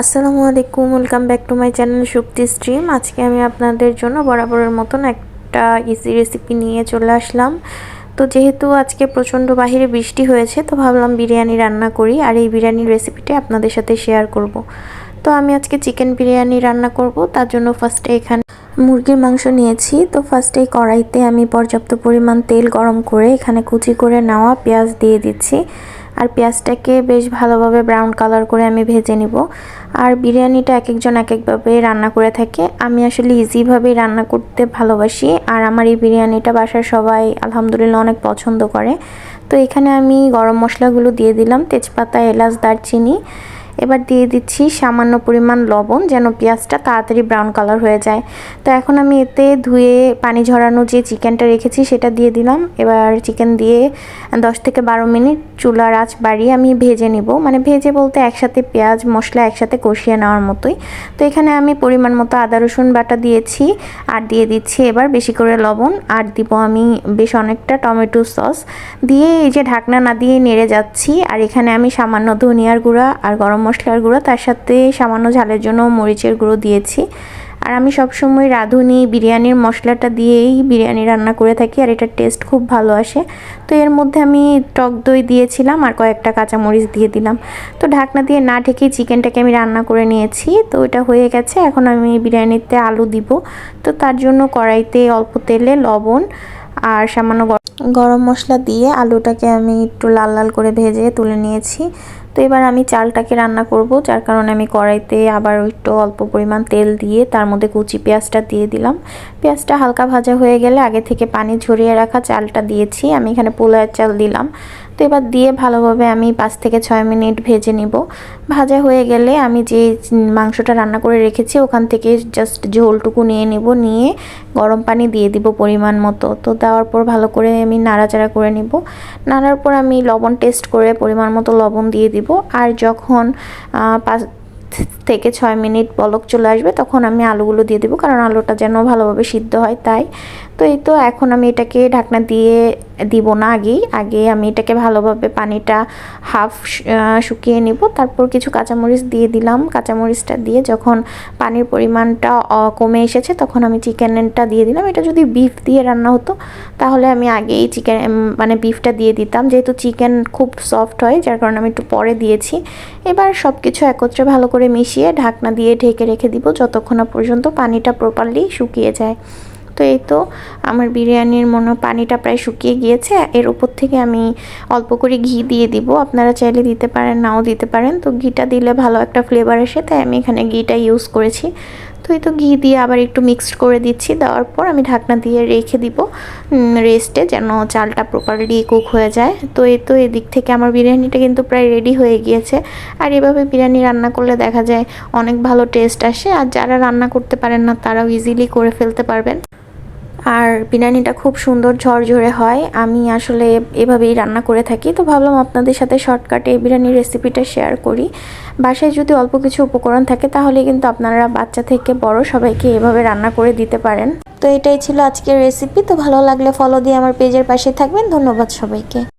আসসালামু আলাইকুম welcome back to my channel Shakti stream আজকে আমি আপনাদের জন্য বরাবরের মতন একটা ইজি রেসিপি নিয়ে চলে আসলাম। তো যেহেতু আজকে প্রচণ্ড বাহিরে বৃষ্টি হয়েছে, তো ভাবলাম বিরিয়ানি রান্না করি আর এই বিরিয়ানির রেসিপিটা আপনাদের সাথে শেয়ার করব। তো আমি আজকে চিকেন বিরিয়ানি রান্না করব, তার জন্য ফার্স্টে এখানে মুরগির মাংস নিয়েছি। তো ফার্স্টে এই কড়াইতে আমি পর্যাপ্ত পরিমাণ তেল গরম করে এখানে কুচি করে নেওয়া পেঁয়াজ দিয়ে দিচ্ছি। আর পেঁয়াজটাকে বেশ ভালোভাবে ব্রাউন কালার করে আমি ভেজে নিব। আর বিরিয়ানিটা এক একজন এক একভাবে রান্না করে থাকে। আমি আসলে ইজিভাবেই রান্না করতে ভালোবাসি আর আমার এই বিরিয়ানিটা বাসার সবাই আলহামদুলিল্লাহ অনেক পছন্দ করে। তো এখানে আমি গরম মশলাগুলো দিয়ে দিলাম। তেজপাতা, এলাচ, দারচিনি এবার দিয়ে দিচ্ছি সামান্য পরিমাণ লবণ যেন পেঁয়াজটা তাড়াতাড়ি ব্রাউন কালার হয়ে যায়। তো এখন আমি এতে ধুয়ে পানি ঝরানো যে চিকেনটা রেখেছি সেটা দিয়ে দিলাম। এবার চিকেন দিয়ে দশ থেকে বারো মিনিট চুলার আঁচ বাড়িয়ে আমি ভেজে নিব। মানে ভেজে বলতে একসাথে পেঁয়াজ, মশলা একসাথে কষিয়ে নেওয়ার মতোই। তো এখানে আমি পরিমাণ মতো আদা, রসুন বাটা দিয়েছি আর দিয়ে দিচ্ছি এবার বেশি করে লবণ। আর দিব আমি বেশ অনেকটা টমেটো সস। দিয়ে এই যে ঢাকনা না দিয়ে নেড়ে যাচ্ছি। আর এখানে আমি সামান্য ধনিয়ার গুঁড়া আর গরম মশলার গুঁড়ো তার সাথে সামান্য ঝালের জন্য মরিচের গুঁড়ো দিয়েছি। আর আমি সবসময় রাঁধুনি, বিরিয়ানির মশলাটা দিয়েই বিরিয়ানি রান্না করে থাকি আর এটার টেস্ট খুব ভালো আসে। তো এর মধ্যে আমি টক দই দিয়েছিলাম আর কয়েকটা কাঁচামরিচ দিয়ে দিলাম। তো ঢাকনা দিয়ে না ঢেকেই চিকেনটাকে আমি রান্না করে নিয়েছি। তো এটা হয়ে গেছে, এখন আমি বিরিয়ানিতে আলু দিব। তো তার জন্য কড়াইতে অল্প তেলে লবণ আর সামান্য গরম মশলা দিয়ে আলুটাকে আমি একটু লাল লাল করে ভেজে তুলে নিয়েছি। তো এবার আমি চালটাকে রান্না করব, যার কারণে আমি কড়াইতে আবার একটু অল্প পরিমাণ তেল দিয়ে তার মধ্যে কুচি পেঁয়াজটা দিয়ে দিলাম। পেঁয়াজটা হালকা ভাজা হয়ে গেলে আগে থেকে পানি ঝরিয়ে রাখা চালটা দিয়েছি, আমি এখানে পোলার চাল দিলাম। তো এবার দিয়ে ভালোভাবে আমি পাঁচ থেকে ছয় মিনিট ভেজে নিব। ভাজা হয়ে গেলে আমি যে মাংসটা রান্না করে রেখেছি ওখান থেকে জাস্ট ঝোলটুকু নিয়ে নিব, নিয়ে গরম পানি দিয়ে দিব পরিমাণ মতো। তো দেওয়ার পর ভালো করে আমি নাড়াচাড়া করে নিব। নাড়ার পর আমি লবণ টেস্ট করে পরিমাণ মতো লবণ দিয়ে দিব। আর যখন পাঁচ থেকে ছয় মিনিট বলক চলে আসবে, তখন আমি আলুগুলো দিয়ে দেবো, কারণ আলুটা যেন ভালোভাবে সিদ্ধ হয় তাই। তো এই তো এখন আমি এটাকে ঢাকনা দিয়ে দিব না আগেই, আগে আমি এটাকে ভালোভাবে পানিটা হাফ শুকিয়ে নিব, তারপর কিছু কাঁচামরিচ দিয়ে দিলাম। কাঁচামরিচটা দিয়ে যখন পানির পরিমাণটা কমে এসেছে, তখন আমি চিকেনটা দিয়ে দিলাম। এটা যদি বিফ দিয়ে রান্না হতো, তাহলে আমি আগেই চিকেন মানে বিফটা দিয়ে দিতাম। যেহেতু চিকেন খুব সফট হয়, যার কারণে আমি একটু পরে দিয়েছি। এবার সব কিছু একত্রে ভালো করে মিশিয়ে ঢাকনা দিয়ে ঢেকে রেখে দিব যতক্ষণ পর্যন্ত পানিটা প্রপারলি শুকিয়ে যায়। তো এই তো আমার বিরিয়ানির মনে পানিটা প্রায় শুকিয়ে গিয়েছে। এর উপর থেকে আমি অল্প করে ঘি দিয়ে দিব। আপনারা চাইলে দিতে পারেন, নাও দিতে পারেন। তো ঘিটা দিলে ভালো একটা ফ্লেভার আসে, তাই আমি এখানে ঘিটা ইউজ করেছি। তো এই তো ঘি দিয়ে আবার একটু মিক্সড করে দিচ্ছি। দেওয়ার পর আমি ঢাকনা দিয়ে রেখে দিব। রেস্টে যেন চালটা প্রপারলি কুক হয়ে যায়। তো এই তো এদিক থেকে আমার বিরিয়ানিটা কিন্তু প্রায় রেডি হয়ে গিয়েছে। আর এভাবে বিরিয়ানি রান্না করলে দেখা যায় অনেক ভালো টেস্ট আসে। আর যারা রান্না করতে পারেন না, তারাও ইজিলি করে ফেলতে পারবেন। আর বিরিয়ানিটা খুব সুন্দর ঝরঝরে হয়। আমি আসলে এভাবেই রান্না করে থাকি। তো ভাবলাম আপনাদের সাথে শর্টকাটে এই বিরিয়ানির রেসিপিটা শেয়ার করি। বাসায় যদি অল্প কিছু উপকরণ থাকে, তাহলে কিন্তু আপনারা বাচ্চা থেকে বড় সবাইকে এভাবে রান্না করে দিতে পারেন। তো এটাই ছিল আজকের রেসিপি তো ভালো লাগলে ফলো দিয়ে আমার পেজের পাশে থাকবেন। ধন্যবাদ সবাইকে।